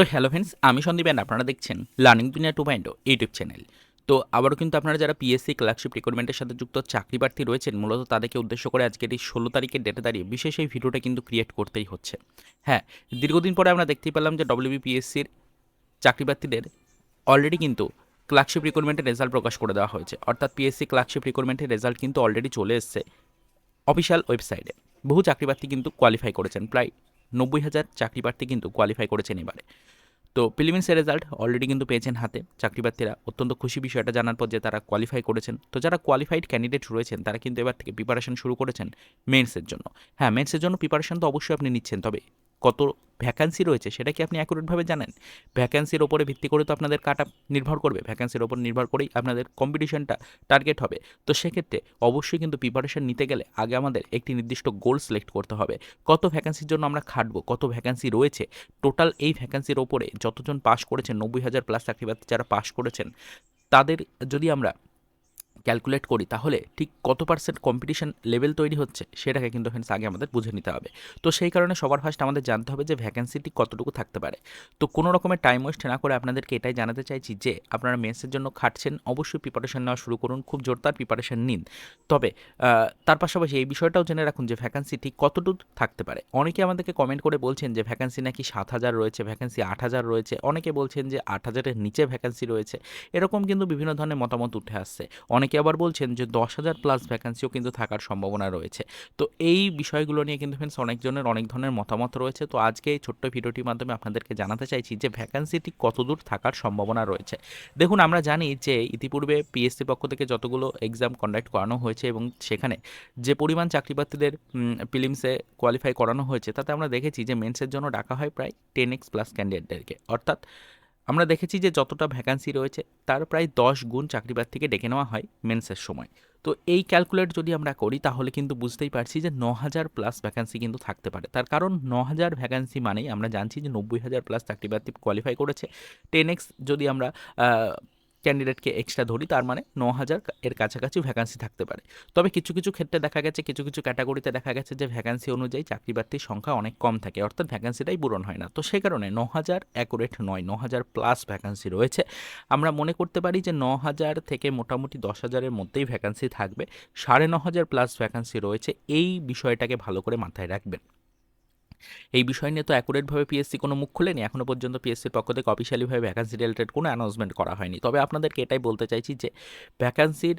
তো hello friends আমি Sandeep and আপনারা দেখছেন লার্নিং দুনিয়া টু পয়েন্ট ইউটিউব চ্যানেল তো আবারও কিন্তু আপনারা যারা পিএসসি ক্লার্কশিপ রিক্রুটমেন্টের সাথে যুক্ত চাকরি প্রার্থী রয়েছেন, মূলত তাদেরকে উদ্দেশ্য করে আজকের এই ষোলো তারিখের ডেটে দাঁড়িয়ে বিশেষ এই ভিডিওটা কিন্তু ক্রিয়েট করতেই হচ্ছে। হ্যাঁ দীর্ঘদিন পরে আমরা দেখতেই পেলাম যে ডব্লিউবিপিএসসির চাকরি প্রার্থীদের অলরেডি কিন্তু ক্লার্কশিপ রিক্রুটমেন্টের রেজাল্ট প্রকাশ করে দেওয়া হয়েছে। অর্থাৎ পিএসসি ক্লার্কশিপ রিক্রুটমেন্টের রেজাল্ট কিন্তু অলরেডি চলে এসছে অফিসিয়াল ওয়েবসাইটে বহু চাকরি প্রার্থী কিন্তু কোয়ালিফাই করেছেন, প্রায় নব্বই হাজার চাকরি প্রার্থী কিন্তু কোয়ালিফাই করেছেন এবারে। তো প্রিলিমিনসের রেজাল্ট অলরেডি কিন্তু পেয়েছেন হাতে চাকরি প্রার্থীরা অত্যন্ত খুশি বিষয়টা জানার পর যে তারা কোয়ালিফাই করেছেন। তো যারা কোয়ালিফাইড ক্যান্ডিডেট রয়েছেন, তারা কিন্তু এবার থেকে প্রিপারেশন শুরু করেছেন মেন্সের জন্য। হ্যাঁ মেন্সের জন্য প্রিপারেশন তো অবশ্যই আপনি নিচ্ছেন, তবে কত ভ্যাকান্সি রয়েছে সেটা কি আপনি অ্যাকুরেটভাবে জানেন? ভ্যাকান্সির ওপরে ভিত্তি করে তো আপনাদের কাট নির্ভর করবে। ভ্যাকান্সির ওপর নির্ভর করেই আপনাদের কম্পিটিশনটা টার্গেট হবে। তো সেক্ষেত্রে অবশ্যই কিন্তু প্রিপারেশন নিতে গেলে আগে আমাদের একটি নির্দিষ্ট গোল সিলেক্ট করতে হবে। কত ভ্যাকান্সির জন্য আমরা খাটবো? কত ভ্যাকান্সি রয়েছে? টোটাল এই ভ্যাকান্সির ওপরে যতজন পাস করেছেন, নব্বই হাজার প্লাস চাকরি যারা পাস করেছেন, তাদের যদি আমরা ক্যালকুলেট করি, তাহলে ঠিক কত পার্সেন্ট কম্পিটিশন লেভেল তৈরি হচ্ছে, সেটাকে কিন্তু ফ্রেন্ডস আগে আমাদের বুঝে নিতে হবে। তো সেই কারণে সবার ফার্স্ট আমাদের জানতে হবে যে ভ্যাকেন্সিটি কতটুকু থাকতে পারে। তো কোনো রকমের টাইম ওয়েস্ট না করে আপনাদেরকে এটাই জানাতে চাইছি যে, আপনারা মেন্সের জন্য খাটছেন, অবশ্যই প্রিপারেশন নেওয়া শুরু করুন, খুব জোরদার প্রিপারেশন নিন। তবে তার পাশাপাশি এই বিষয়টাও জেনে রাখুন যে ভ্যাকান্সি ঠিক কতটুকু থাকতে পারে। অনেকে আমাদেরকে কমেন্ট করে বলছেন যে ভ্যাকেন্সি নাকি সাত হাজার রয়েছে ভ্যাকেন্সি আট হাজার রয়েছে, অনেকে বলছেন যে আট হাজারের নিচে ভ্যাকেন্সি রয়েছে। এরকম কিন্তু বিভিন্ন ধরনের মতামত উঠে আসছে। অনেকে আবার বলছেন যে দশ হাজার প্লাস ভ্যাকান্সিও কিন্তু থাকার সম্ভাবনা রয়েছে। তো এই বিষয়গুলো নিয়ে কিন্তু ফ্রেন্ডস অনেকজনের অনেক ধরনের মতামত রয়েছে। তো আজকে এই ছোট্ট ভিডিওটির মাধ্যমে আপনাদেরকে জানাতে চাইছি যে ভ্যাকান্সিটি কতদূর থাকার সম্ভাবনা রয়েছে। দেখুন, আমরা জানি যে ইতিপূর্বে পিএসসি পক্ষ থেকে যতগুলো এক্সাম কন্ডাক্ট করানো হয়েছে এবং সেখানে যে পরিমাণ চাকরি প্রার্থীদের কোয়ালিফাই করানো হয়েছে, তাতে আমরা দেখেছি যে মেন্সের জন্য ডাকা হয় প্রায় টেন এক্স প্লাস ক্যান্ডিডেটদেরকে অর্থাৎ আমরা দেখেছি যে যতটা ভ্যাকান্সি রয়েছে, তার প্রায় দশ গুণ চাকরি প্রার্থীকে ডেকে নেওয়া হয় মেন্সের সময়। তো এই ক্যালকুলেট যদি আমরা করি, তাহলে কিন্তু বুঝতেই পারছি যে ন হাজার প্লাস ভ্যাকান্সি কিন্তু থাকতে পারে। তার কারণ ন হাজার ভ্যাকান্সি মানেই আমরা জানছি যে নব্বই হাজার প্লাস চাকরি প্রার্থী কোয়ালিফাই করেছে। টেন এক্স যদি আমরা ক্যান্ডিডেটকে এক্সট্রা ধরি, তার মানে ন হাজার এর কাছাকাছি ভ্যাকান্সি থাকতে পারে। তবে কিছু কিছু ক্ষেত্রে দেখা গেছে, কিছু কিছু ক্যাটাগরিতে দেখা গেছে যে ভ্যাকান্সি অনুযায়ী চাকরি প্রার্থীর সংখ্যা অনেক কম থাকে, অর্থাৎ ভ্যাকান্সিটাই পূরণ হয় না। তো সেই কারণে ন হাজার অ্যাকুরেট নয়, ন হাজার প্লাস ভ্যাকান্সি রয়েছে। আমরা মনে করতে পারি যে ন হাজার থেকে মোটামুটি দশ হাজারের মধ্যেই ভ্যাকান্সি থাকবে। সাড়ে ন হাজার প্লাস ভ্যাকান্সি রয়েছে, এই বিষয়টাকে ভালো করে মাথায় রাখবেন। এই বিষয় নিয়ে তো অ্যাকুরেটভাবে পিএসসি কোনো মুখ খুলেনি। এখনও পর্যন্ত পিএসসির পক্ষ থেকে অফিসিয়ালিভাবে ভ্যাকান্সি রিলেটেড কোনো অ্যানাউন্সমেন্ট করা হয়নি। তবে আপনাদেরকে এটাই বলতে চাইছি যে ভ্যাকান্সির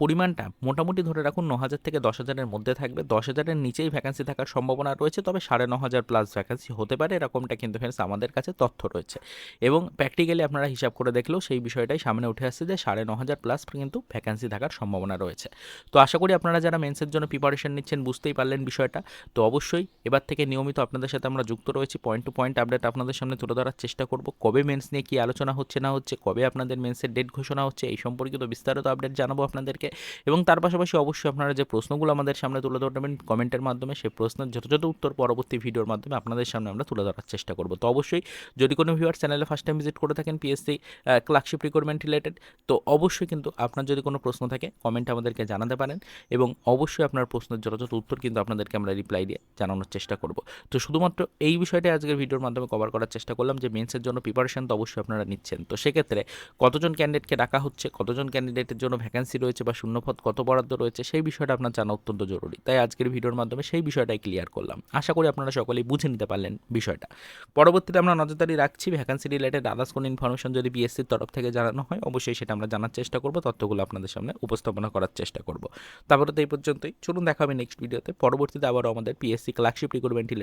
পরিমাণটা মোটামুটি ধরে রাখুন ন হাজার থেকে দশ হাজারের মধ্যে থাকবে। দশ হাজারের নিচেই ভ্যাকান্সি থাকার সম্ভাবনা রয়েছে, তবে সাড়ে ন হাজার প্লাস ভ্যাকান্সি হতে পারে। এরকমটা কিন্তু ফ্রেন্ডস আমাদের কাছে তথ্য রয়েছে। এবং প্র্যাকটিক্যালি আপনারা হিসাব করে দেখলেও সেই বিষয়টাই সামনে উঠে আসছে যে, সাড়ে ন হাজার প্লাস কিন্তু ভ্যাকান্সি থাকার সম্ভাবনা রয়েছে। তো আশা করি আপনারা যারা মেন্সের জন্য প্রিপারেশন নিচ্ছেন বুঝতেই পারলেন বিষয়টা। তো অবশ্যই এবার থেকে নিয়মিত আপনাদের সাথে আমরা যুক্ত রয়েছি। পয়েন্ট টু পয়েন্ট আপডেট আপনাদের সামনে তুলে ধরার চেষ্টা করব। কবে মেন্স নিয়ে কী আলোচনা হচ্ছে, না হচ্ছে, কবে আপনাদের মেন্সের ডেট ঘোষণা হচ্ছে, এই সম্পর্কিত বিস্তারিত আপডেট জানাব আপনাদেরকে। এবং তার পাশাপাশি অবশ্যই আপনারা যে প্রশ্নগুলো আমাদের সামনে তুলে ধরবেন কমেন্টের মাধ্যমে, সেই প্রশ্নের যথাযথ উত্তর পরবর্তী ভিডিওর মাধ্যমে আপনাদের সামনে আমরা তুলে ধরার চেষ্টা করব। তো অবশ্যই যদি কোনো ভিউয়ার চ্যানেলে ফার্স্ট টাইম ভিজিট করে থাকেন পিএসসি ক্লার্কশিপ রিক্রুটমেন্ট রিলেটেড তো অবশ্যই কিন্তু আপনার যদি কোনো প্রশ্ন থাকে কমেন্ট আমাদেরকে জানাতে পারেন। এবং অবশ্যই আপনার প্রশ্নের যথাযথ উত্তর কিন্তু আপনাদেরকে আমরা রিপ্লাই দিয়ে জানানোর চেষ্টা করব। তো শুধুমাত্র এই বিষয়টাই আজকের ভিডিওর মাধ্যমে কভার করার চেষ্টা করলাম যে মেন্সের জন্য প্রিপারেশন তো অবশ্যই আপনারা নিচ্ছেন। তো সেক্ষেত্রে কতজন ক্যান্ডিডেটকে ডাকা হচ্ছে, কতজন ক্যান্ডিডেটের জন্য ভ্যাকেন্সি রয়েছে বা শূন্যপদ কত বরাদ্দ রয়েছে, সেই বিষয়টা আপনার জানা অত্যন্ত জরুরি। তাই আজকের ভিডিওর মাধ্যমে সেই বিষয়টাই ক্লিয়ার করলাম। আশা করি আপনারা সকলেই বুঝে নিতে পারলেন বিষয়টা। পরবর্তীতে আমরা নজরদারি রাখছি ভ্যাকেন্সি রিলেটেড আদার্স কোনো ইনফরমেশন যদি বিএসসির তরফ থেকে জানানো হয়, অবশ্যই সেটা আমরা জানার চেষ্টা করব, তথ্যগুলো আপনাদের সামনে উপস্থাপনা করার চেষ্টা করব। তারপরে তো এই পর্যন্তই। চলুন দেখা হবে নেক্সট ভিডিওতে পরবর্তীতে আবারও আমাদের পিএসসি ক্লার্কশিপ রিক্রুটমেন্ট